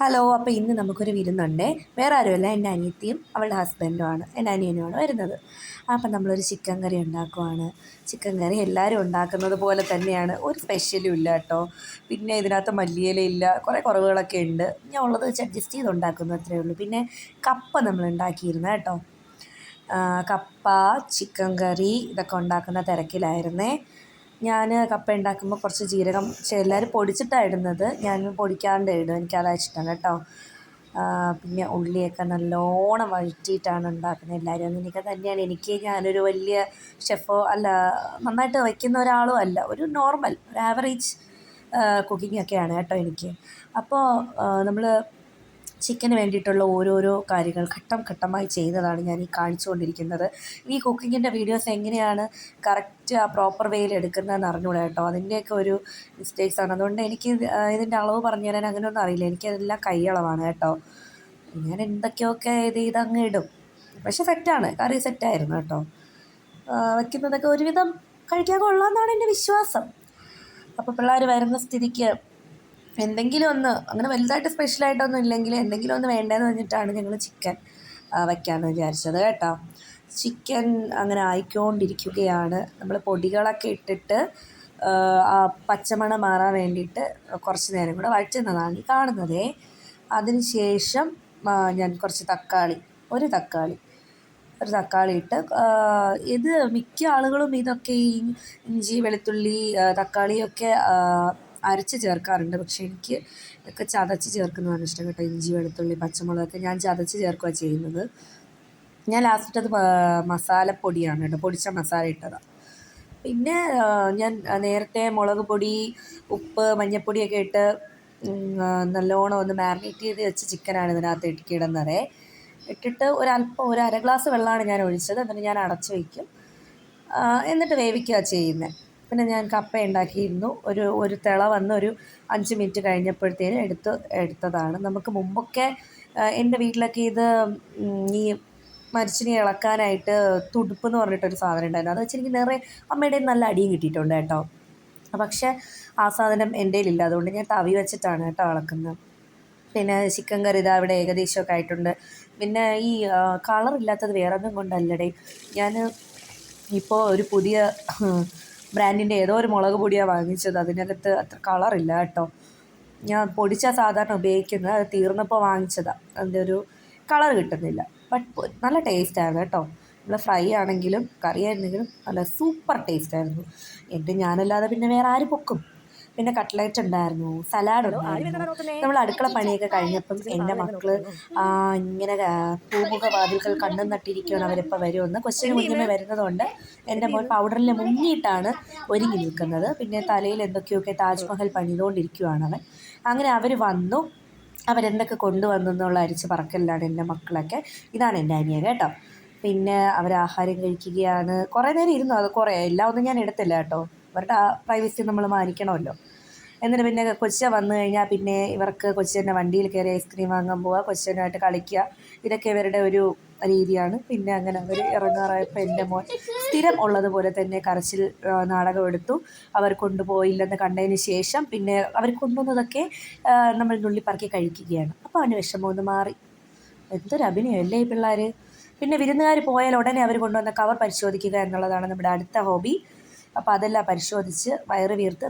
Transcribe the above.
Hello അപ്പോൾ ഇന്ന് നമുക്കൊരു വിരുന്നുണ്ടേ. വേറെ ആരുമല്ല എന്റെ അനിയത്തിയും അവളുടെ ഹസ്ബൻഡുമാണ് എന്റെ അനിയനുമാണ് വരുന്നത്. അപ്പം നമ്മളൊരു ചിക്കൻ കറി ഉണ്ടാക്കുവാണ്. ചിക്കൻ കറി എല്ലാവരും ഉണ്ടാക്കുന്നത് പോലെ തന്നെയാണ്. ഒരു സ്പെഷ്യലും ഇല്ല കേട്ടോ. പിന്നെ ഇതിനകത്ത് മല്ലിയിലയില്ല കുറേ കുറവുകളൊക്കെ ഉണ്ട്. ഞാൻ ഉള്ളത് വെച്ച് അഡ്ജസ്റ്റ് ചെയ്ത് ഉണ്ടാക്കുന്നു അത്രയേ ഉള്ളൂ. പിന്നെ കപ്പ നമ്മൾ ഉണ്ടാക്കിയിരുന്നു കേട്ടോ. കപ്പ ചിക്കൻ കറി ഇതൊക്കെ ഉണ്ടാക്കുന്ന തിരക്കിലായിരുന്നേ. ഞാൻ കപ്പ ഉണ്ടാക്കുമ്പോൾ കുറച്ച് ജീരകം എല്ലാവരും പൊടിച്ചിട്ടാണ് ഇടുന്നത്. ഞാൻ പൊടിക്കാണ്ട് ഇടും. എനിക്കതാണ് ഇഷ്ടം കേട്ടോ. പിന്നെ ഉള്ളിയൊക്കെ നല്ലോണം വഴറ്റിയിട്ടാണ് ഉണ്ടാക്കുന്നത് എല്ലാവരും അങ്ങനെയൊക്കെ തന്നെയാണ്. എനിക്ക് ഞാനൊരു വലിയ ഷെഫോ അല്ല നന്നായിട്ട് വയ്ക്കുന്ന ഒരാളും അല്ല. ഒരു നോർമൽ ഒരു ആവറേജ് കുക്കിംഗ് ഒക്കെയാണ് കേട്ടോ എനിക്ക്. അപ്പോൾ നമ്മൾ ചിക്കന് വേണ്ടിയിട്ടുള്ള ഓരോരോ കാര്യങ്ങൾ ഘട്ടം ഘട്ടമായി ചെയ്തതാണ് ഞാൻ ഈ കാണിച്ചുകൊണ്ടിരിക്കുന്നത്. ഈ കുക്കിങ്ങിന്റെ വീഡിയോസ് എങ്ങനെയാണ് കറക്റ്റ് ആ പ്രോപ്പർ വേയിൽ എടുക്കുന്നതെന്ന് അറിഞ്ഞുകൂടാ കേട്ടോ. അതിന്റെയൊക്കെ ഒരു ആണ്. അതുകൊണ്ട് എനിക്ക് ഇതിന്റെ അളവ് പറഞ്ഞു തരാൻ അങ്ങനെയൊന്നും അറിയില്ല. എനിക്കതെല്ലാം കൈയളവാണ് കേട്ടോ. ഞാൻ എന്തൊക്കെയൊക്കെ ഇത് ഇതങ്ങ് ഇടും. പക്ഷെ സെറ്റാണ്. കറി സെറ്റായിരുന്നു കേട്ടോ. വയ്ക്കുന്നതൊക്കെ ഒരുവിധം കഴിക്കാൻ കൊള്ളാമെന്നാണ് എന്റെ വിശ്വാസം. അപ്പോൾ പിള്ളേർ വരുന്ന സ്ഥിതിക്ക് എന്തെങ്കിലും ഒന്ന് അങ്ങനെ വലുതായിട്ട് സ്പെഷ്യലായിട്ടൊന്നും ഇല്ലെങ്കിൽ എന്തെങ്കിലും ഒന്ന് വേണ്ടതെന്ന് പറഞ്ഞിട്ടാണ് ഞങ്ങൾ ചിക്കൻ വയ്ക്കാമെന്ന് വിചാരിച്ചത് കേട്ടോ. ചിക്കൻ അങ്ങനെ ആയിക്കൊണ്ടിരിക്കുകയാണ്. നമ്മൾ പൊടികളൊക്കെ ഇട്ടിട്ട് ആ പച്ചമണം മാറാൻ വേണ്ടിയിട്ട് കുറച്ച് നേരം കൂടെ വഴറ്റുന്നതാണ് ഈ കാണുന്നത്. അതിന് ശേഷം ഞാൻ കുറച്ച് തക്കാളി ഒരു തക്കാളി ഒരു തക്കാളി ഇട്ട് ഇത് മിക്ക ആളുകളും ഇതൊക്കെ ഈ ഇഞ്ചി വെളുത്തുള്ളി തക്കാളിയൊക്കെ അരച്ച് ചേർക്കാറുണ്ട്. പക്ഷേ എനിക്ക് ഇതൊക്കെ ചതച്ച് ചേർക്കുന്നതാണ് ഇഷ്ടം കേട്ടോ. ഇഞ്ചി വെളുത്തുള്ളി പച്ചമുളകൊക്കെ ഞാൻ ചതച്ച് ചേർക്കുകയാണ് ചെയ്യുന്നത്. ഞാൻ ലാസ്റ്റ് അത് മസാലപ്പൊടിയാണ് കേട്ടോ. പൊടിച്ച മസാല ഇട്ടതാണ് പിന്നെ ഞാൻ നേരത്തെ മുളക് പൊടി ഉപ്പ് മഞ്ഞൾപ്പൊടിയൊക്കെ ഇട്ട് നല്ലോണം ഒന്ന് മാരിനേറ്റ് ചെയ്ത് വെച്ച ചിക്കനാണ് ഇതിനകത്ത് ഇടുന്നത് ഇട്ടിട്ട് ഒരല്പം ഒരു അര ഗ്ലാസ് വെള്ളമാണ് ഞാൻ ഒഴിച്ചത്. എന്നിട്ട് ഞാൻ അടച്ചു വയ്ക്കും എന്നിട്ട് വേവിക്കുക ചെയ്യുന്നത് പിന്നെ ഞാൻ കപ്പ ഉണ്ടാക്കിയിരുന്നു. ഒരു ഒരു തിള വന്ന് ഒരു അഞ്ച് മിനിറ്റ് കഴിഞ്ഞപ്പോഴത്തേന് എടുത്ത് എടുത്തതാണ്. നമുക്ക് മുമ്പൊക്കെ എന്റെ വീട്ടിലൊക്കെ ഇത് ഈ മരിച്ചിനെ ഇളക്കാനായിട്ട് തുടുപ്പ് എന്ന് പറഞ്ഞിട്ടൊരു സാധനം ഉണ്ടായിരുന്നു. അത് വെച്ച് എനിക്ക് നേരെ അമ്മയുടെ നല്ല അടിയും കിട്ടിയിട്ടുണ്ട് കേട്ടോ. പക്ഷേ ആ സാധനം എന്റെ ഇല്ല അതുകൊണ്ട് ഞാൻ തവി വെച്ചിട്ടാണ് കേട്ടോ ഇളക്കുന്നത്. പിന്നെ ചിക്കൻ കറി ഇതാ ഇവിടെ ഏകദേശമൊക്കെ ആയിട്ടുണ്ട്. പിന്നെ ഈ കളറില്ലാത്തത് വേറെ ഒന്നും കൊണ്ടല്ലടേ. ഞാൻ ഇപ്പോൾ ഒരു പുതിയ ബ്രാൻഡിന്റെ ഏതോ ഒരു മുളക് പൊടിയാണ് വാങ്ങിച്ചത്. അതിനകത്ത് അത്ര കളറില്ല കേട്ടോ. ഞാൻ പൊടിച്ചാൽ സാധാരണ ഉപയോഗിക്കുന്നത്. അത് തീർന്നപ്പോൾ വാങ്ങിച്ചതാണ് അതിന്റെ ഒരു കളർ കിട്ടുന്നില്ല. ബട്ട് നല്ല ടേസ്റ്റായിരുന്നു കേട്ടോ. നമ്മൾ ഫ്രൈ ആണെങ്കിലും കറി ആയിരുന്നെങ്കിലും നല്ല സൂപ്പർ ടേസ്റ്റായിരുന്നു എന്റെ ഞാനല്ലാതെ പിന്നെ വേറെ ആര് പൊക്കും? പിന്നെ കട്ട്ലറ്റ് ഉണ്ടായിരുന്നു സലാഡ് ഉണ്ടായിരുന്നു. നമ്മൾ അടുക്കള പണിയൊക്കെ കഴിഞ്ഞപ്പം എന്റെ മക്കൾ ഇങ്ങനെ പൂമുഖ വാതിൽകൾ കണ്ണും നട്ടിരിക്കുകയാണ് അവരിപ്പോൾ വരുമെന്ന് കൊച്ചിന് മുന്നേ വരുന്നതുകൊണ്ട് എന്റെ മോൻ പൗഡറിൽ മുങ്ങിയിട്ടാണ് ഒരുങ്ങി നിൽക്കുന്നത്. പിന്നെ തലയിൽ എന്തൊക്കെയൊക്കെ താജ്മഹൽ പണിതുകൊണ്ടിരിക്കുകയാണ് അവൻ. അങ്ങനെ അവർ വന്നു. അവരെന്തൊക്കെ കൊണ്ടുവന്നു എന്നുള്ള അരിച്ച് പറക്കലിലാണ് എന്റെ മക്കളൊക്കെ. ഇതാണ് എന്റെ അനിയൻ കേട്ടോ. പിന്നെ അവർ ആഹാരം കഴിക്കുകയാണ്. കുറേ നേരം ഇരുന്നു. അത് കുറേ എല്ലാം ഒന്നും ഞാൻ എടുത്തില്ല കേട്ടോ. അവരുടെ ആ പ്രൈവസി നമ്മൾ മാനിക്കണമല്ലോ. എന്നിട്ട് പിന്നെ കൊച്ച വന്നു കഴിഞ്ഞാൽ പിന്നെ ഇവർക്ക് കൊച്ചന്റെ വണ്ടിയിൽ കയറി ഐസ്ക്രീം വാങ്ങാൻ പോവുക കൊച്ചനുമായിട്ട് കളിക്കുക ഇതൊക്കെ ഇവരുടെ ഒരു രീതിയാണ്. പിന്നെ അങ്ങനെ അവർ ഇറങ്ങാറായപ്പോൾ എന്റെ മോൻ സ്ഥിരം ഉള്ളതുപോലെ തന്നെ കരച്ചിൽ നാടകം എടുത്തു. അവർ കൊണ്ടുപോയില്ലെന്ന് കണ്ടതിന് ശേഷം പിന്നെ അവർ കൊണ്ടുവന്നതൊക്കെ നമ്മൾ നുള്ളിപ്പറക്കി കഴിക്കുകയാണ്. അപ്പോൾ അവന് വിഷമമൊന്ന് മാറി. എന്തൊരു അഭിനയമല്ലേ ഈ പിള്ളേർ പിന്നെ വിരുന്നുകാർ പോയാൽ ഉടനെ അവർ കൊണ്ടുവന്ന കവർ പരിശോധിക്കുക എന്നുള്ളതാണ് നമ്മുടെ അടുത്ത ഹോബി അപ്പോൾ അതെല്ലാം പരിശോധിച്ച് വയറ് വീർത്ത്